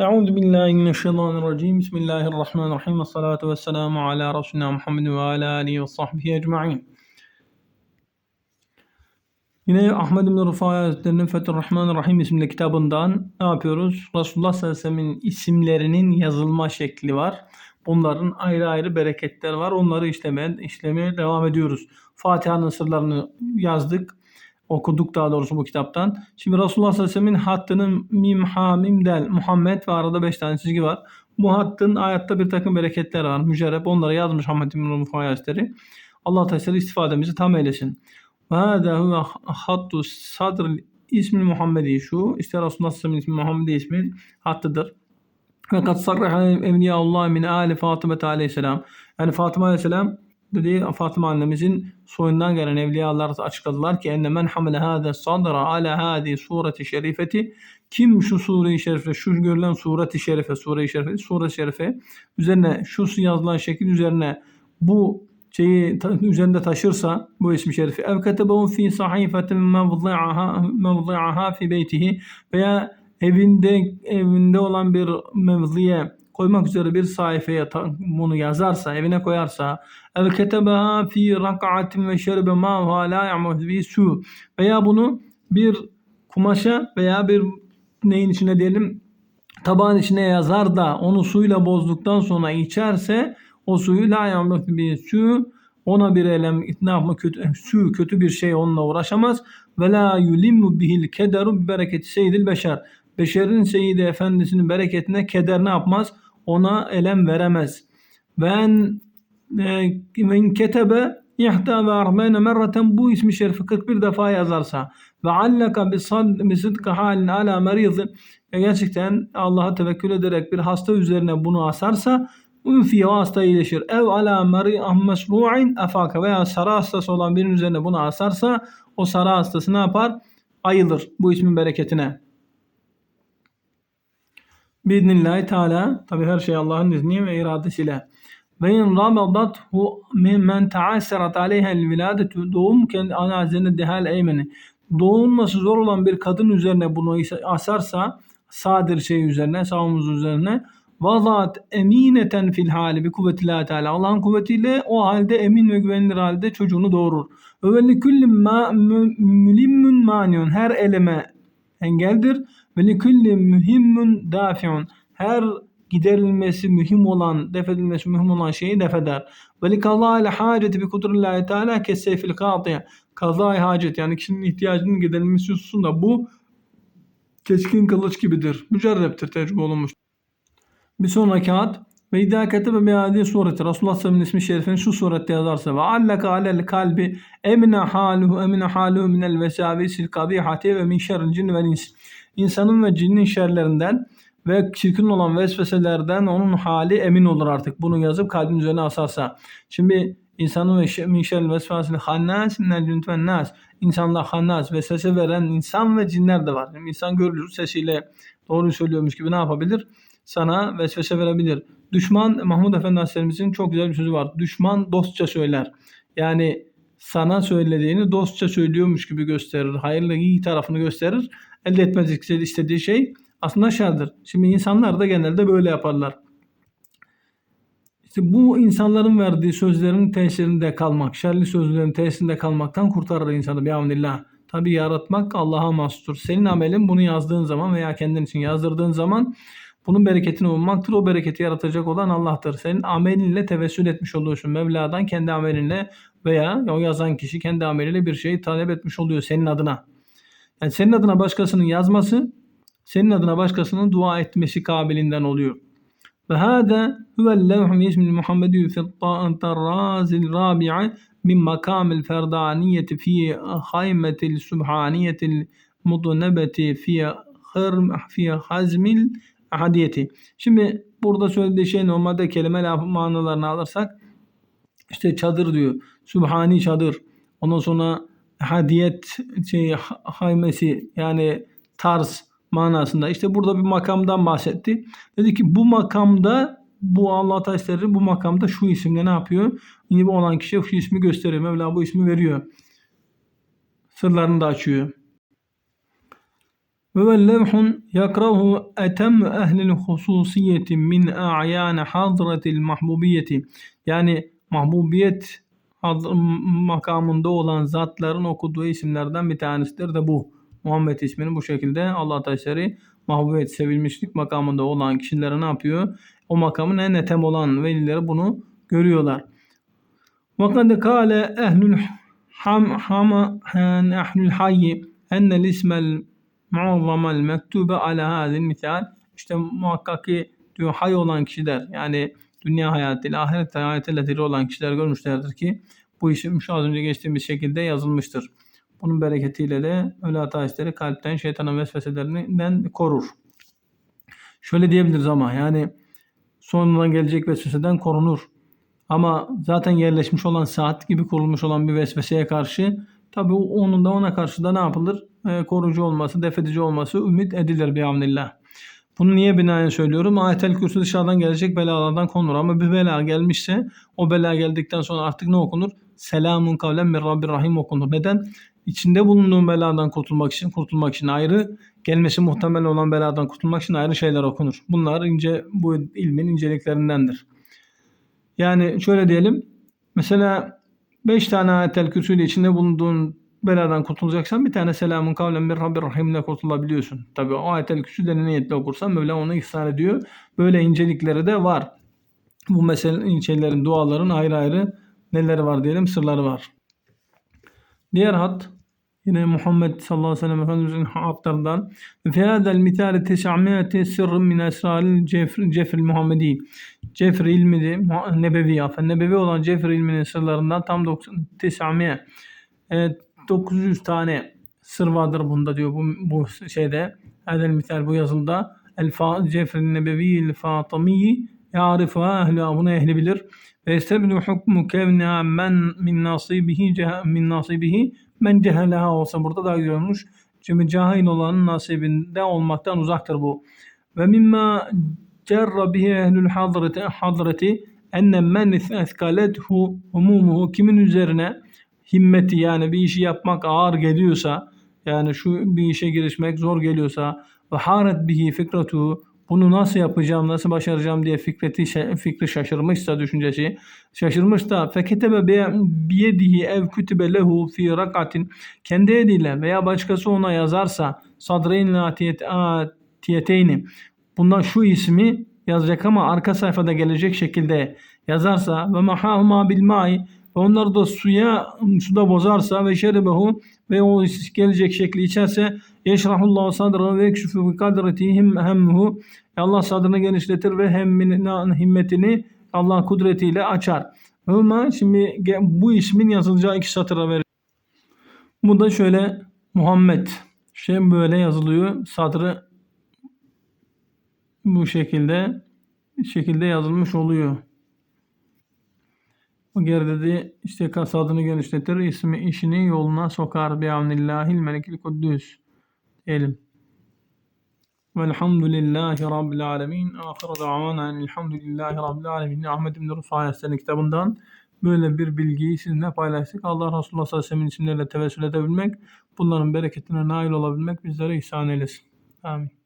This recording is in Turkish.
Euzu billahi mineşşeytanirracim. Bismillahirrahmanirrahim. Esselatu vesselamu ala Resulina Muhammed ve ala alihi ve sahbihi ecmaîn. Yine Ahmed bin Rıfai Hazretleri'nin Fethurrahmanirrahim isimli kitabından ne yapıyoruz? Resulullah sallallahu aleyhi ve sellem'in isimlerinin yazılma şekli var. Bunların ayrı ayrı bereketler var. Onları işlemeye, işlemeye devam ediyoruz. Fatiha'nın sırlarını yazdık okuduk daha doğrusu bu kitaptan. Şimdi Resulullah sallallahu aleyhi ve sellem'in hattının mim, ha, mim, del, Muhammed ve arada 5 tane çizgi var. Bu hattın hayatta bir takım bereketler var. Mücerrep onları yazmış Muhammed bin Rufay Hazretleri. Allah Teala istifademizi tam eylesin. Ve hâdâ huve hattu sadr ismi Muhammedi şu. İşte Resulullah sallallahu sellem'in Muhammedi ismi hattıdır. Ve kad sarraha evliyaullah min ali Fatıma aleyhisselam. Yani Fatıma aleyhisselam dedi. Fatıma annemizin soyundan gelen evliyalar açıkladılar ki enne men hamile hâze sadra ala hâzi sureti şerifeti. Kim şu sure-i şerife, şu görülen sureti şerife, sure-i şerife, sure-i şerife üzerine şu yazılan şekil üzerine bu şeyi üzerinde taşırsa bu ismi şerifi ev ketebehu fi sahifetin mevzi'aha fi beytihi. Veya evinde evinde olan bir mevziye koymak üzere bir sayfaya bunu yazarsa, evine koyarsa ev ketebeha fi rak'atin ve şerbe ma la su veya bunu bir kumaşa veya bir neyin içine diyelim tabağın içine yazar da onu suyla bozduktan sonra içerse o suyu la ya'muz bi su ona bir elem ne yapma kötü su kötü bir şey onunla uğraşamaz. Ve la yulimmu bihil kederu bereketi seyyidil beşer beşerin seyidi efendisinin bereketine keder ne yapmaz? ona elem veremez. Ben men ketebe ihta ve arba'ine merraten bu ismi şerifi 41 defa yazarsa ve allaka bi sıdkı halin ala merizin gerçekten Allah'a tevekkül ederek bir hasta üzerine bunu asarsa Ünfiye o hasta iyileşir. Ev ala meri mesru'in efaka veya sarı hastası olan birinin üzerine bunu asarsa o sarı hastası ne yapar? Ayılır bu ismin bereketine. Biidnillahi Teala tabi her şey Allah'ın izni ve iradesiyle. Ve in rabadathu men taasserat aleyhel viladetu doğum kendi ana üzerine dehal eymeni. Doğulması zor olan bir kadın üzerine bunu asarsa sadir şey üzerine, sağımız üzerine vazat emineten fil hali bi kuvvetillah teala. Allah'ın kuvvetiyle o halde emin ve güvenilir halde çocuğunu doğurur. Ve li kulli ma mülimmun maniun her eleme engeldir. Ve likulli mühimmun dafiun. Her giderilmesi mühim olan, defedilmesi mühim olan şeyi defeder. Ve likallâhi haceti bi kudrillahi teâlâ kesseyfil kâtiye. Kazay hacet yani kişinin ihtiyacının giderilmesi hususunda bu keskin kılıç gibidir. Mücerreptir, tecrübe olunmuş. Bir sonraki ad ve idâ ketebe bi âdi sureti Resulullah sallallahu ismi şerifini şu surette yazarsa ve allaka alel kalbi emine haluhu emine haluhu minel vesavisil kabihati ve min şerril cin ve ins insanın ve cinnin şerlerinden ve çirkin olan vesveselerden onun hali emin olur artık. Bunu yazıp kalbin üzerine asarsa. Şimdi insanın ve min şerril vesveseli hannas minel cin ve nas. İnsanlar hannas vesvese veren insan ve cinler de var. Yani insan görülür sesiyle doğru söylüyormuş gibi ne yapabilir? Sana vesvese verebilir. Düşman Mahmud Efendi Hazretlerimizin çok güzel bir sözü var. Düşman dostça söyler. Yani sana söylediğini dostça söylüyormuş gibi gösterir. Hayırlı iyi tarafını gösterir. Elde etmek istediği şey aslında şerdir. Şimdi insanlar da genelde böyle yaparlar. İşte bu insanların verdiği sözlerin tesirinde kalmak, şerli sözlerin tesirinde kalmaktan kurtarır insanı bihamdillah. Tabi yaratmak Allah'a mahsustur. Senin amelin bunu yazdığın zaman veya kendin için yazdırdığın zaman bunun bereketini ummaktır. O bereketi yaratacak olan Allah'tır. Senin amelinle tevessül etmiş oluyorsun. Mevla'dan kendi amelinle veya o yazan kişi kendi ameliyle bir şeyi talep etmiş oluyor senin adına. Yani senin adına başkasının yazması, senin adına başkasının dua etmesi kabilinden oluyor. Ve hâdâ huvel levhum ismil Muhammedü fi't-tarrazil rabi'a min makamil ferdaniyeti fi haymetil subhaniyetil mudnebeti fi fi hazmil hadiyeti. Şimdi burada söylediği şey normalde kelime lafı manalarını alırsak işte çadır diyor. Sübhani çadır. Ondan sonra hadiyet şey haymesi yani tarz manasında. İşte burada bir makamdan bahsetti. Dedi ki bu makamda bu Allah Teala bu makamda şu isimle ne yapıyor? Yine bu olan kişiye şu ismi gösteriyor. Mevla bu ismi veriyor. Sırlarını da açıyor. ve levhun yakrahu etem ehlil hususiyeti min a'yan hadratil mahbubiyeti. Yani mahbubiyet makamında olan zatların okuduğu isimlerden bir tanesidir de bu. Muhammed ismini bu şekilde Allah Teala mahbubiyet, sevilmişlik makamında olan kişilere ne yapıyor? O makamın en etem olan velileri bunu görüyorlar. وقد قال أهل الحم حم أهل الحي أن الاسم المعظم المكتوب على هذا المثال işte muhakkak ki diyor hay olan kişiler yani dünya hayatıyla ahiret hayatıyla diri olan kişiler görmüşlerdir ki bu isim şu az önce geçtiğimiz şekilde yazılmıştır. Bunun bereketiyle de ölü hata kalpten şeytanın vesveselerinden korur. Şöyle diyebiliriz ama yani sonradan gelecek vesveseden korunur. Ama zaten yerleşmiş olan saat gibi kurulmuş olan bir vesveseye karşı tabi onun da ona karşı da ne yapılır? Ee, koruyucu olması, defedici olması ümit edilir bir amnillah. Bunu niye binaen söylüyorum? Ayetel kürsü dışarıdan gelecek belalardan konulur. Ama bir bela gelmişse o bela geldikten sonra artık ne okunur? Selamun kavlen min Rabbir Rahim okunur. Neden? İçinde bulunduğun beladan kurtulmak için, kurtulmak için ayrı, gelmesi muhtemel olan beladan kurtulmak için ayrı şeyler okunur. Bunlar ince bu ilmin inceliklerindendir. Yani şöyle diyelim. Mesela 5 tane ayetel kürsüyle içinde bulunduğun beladan kurtulacaksan bir tane selamun kavlen bir Rabbir Rahim'le kurtulabiliyorsun. Tabi o ayetel kürsüleri niyetle okursan Mevla onu ihsan ediyor. Böyle incelikleri de var. Bu meselenin şeylerin, duaların ayrı ayrı neleri var diyelim, sırları var. Diğer hat yine Muhammed sallallahu aleyhi ve sellem Efendimizin hatlarından Fi hadal misal 900 sırrın min esraril cefr, cefr Muhammedi Cefr ilmi nebevi ya nebevi olan Cefr ilminin sırlarından tam 900 evet, 900 tane sır vardır bunda diyor bu, bu şeyde. Hadal misal bu yazılda El Cefr nebevi el Fatimi ya'rifuha ehli bunu ehli bilir. Ve yestebdu hukmu kevniha men min nasibihi min nasibihi men cehelaha olsa burada daha güzel olmuş. Çünkü cahil olanın nasibinde olmaktan uzaktır bu. Ve mimma cerra bihi ehlül hadreti, hadreti enne men eskalethu umumuhu kimin üzerine himmeti yani bir işi yapmak ağır geliyorsa yani şu bir işe girişmek zor geliyorsa ve haret bihi fikretu bunu nasıl yapacağım, nasıl başaracağım? diye fikreti fikri şaşırmışsa düşüncesi şaşırmış da feketebe biyedihi ev kütübe lehu fi rakatin. Kendi eliyle veya başkası ona yazarsa sadreyn atiyeteyni bundan şu ismi yazacak ama arka sayfada gelecek şekilde yazarsa ve mahahuma bil ve onları da suya suda bozarsa ve şeribehu ve o gelecek şekli içerse yeşrahullahu sadra ve ekşufu bi kadretihim hemmuhu Allah sadrını genişletir ve hemmini, himmetini Allah kudretiyle açar. Ama şimdi bu ismin yazılacağı iki satıra verir. Bu da şöyle Muhammed. Şey böyle yazılıyor. Sadrı bu şekilde şekilde yazılmış oluyor. O geride de işte kasadını genişletir, ismi işini yoluna sokar. Bi amnillahil melikil kuddüs. Diyelim. Velhamdülillahi Rabbil alemin. Ahire davana elhamdülillahi Rabbil alemin. Ahmet İbn Rufa'ya kitabından böyle bir bilgiyi sizinle paylaştık. Allah Resulullah sallallahu aleyhi ve sellem'in isimleriyle tevessül edebilmek, bunların bereketine nail olabilmek bizlere ihsan eylesin. Amin.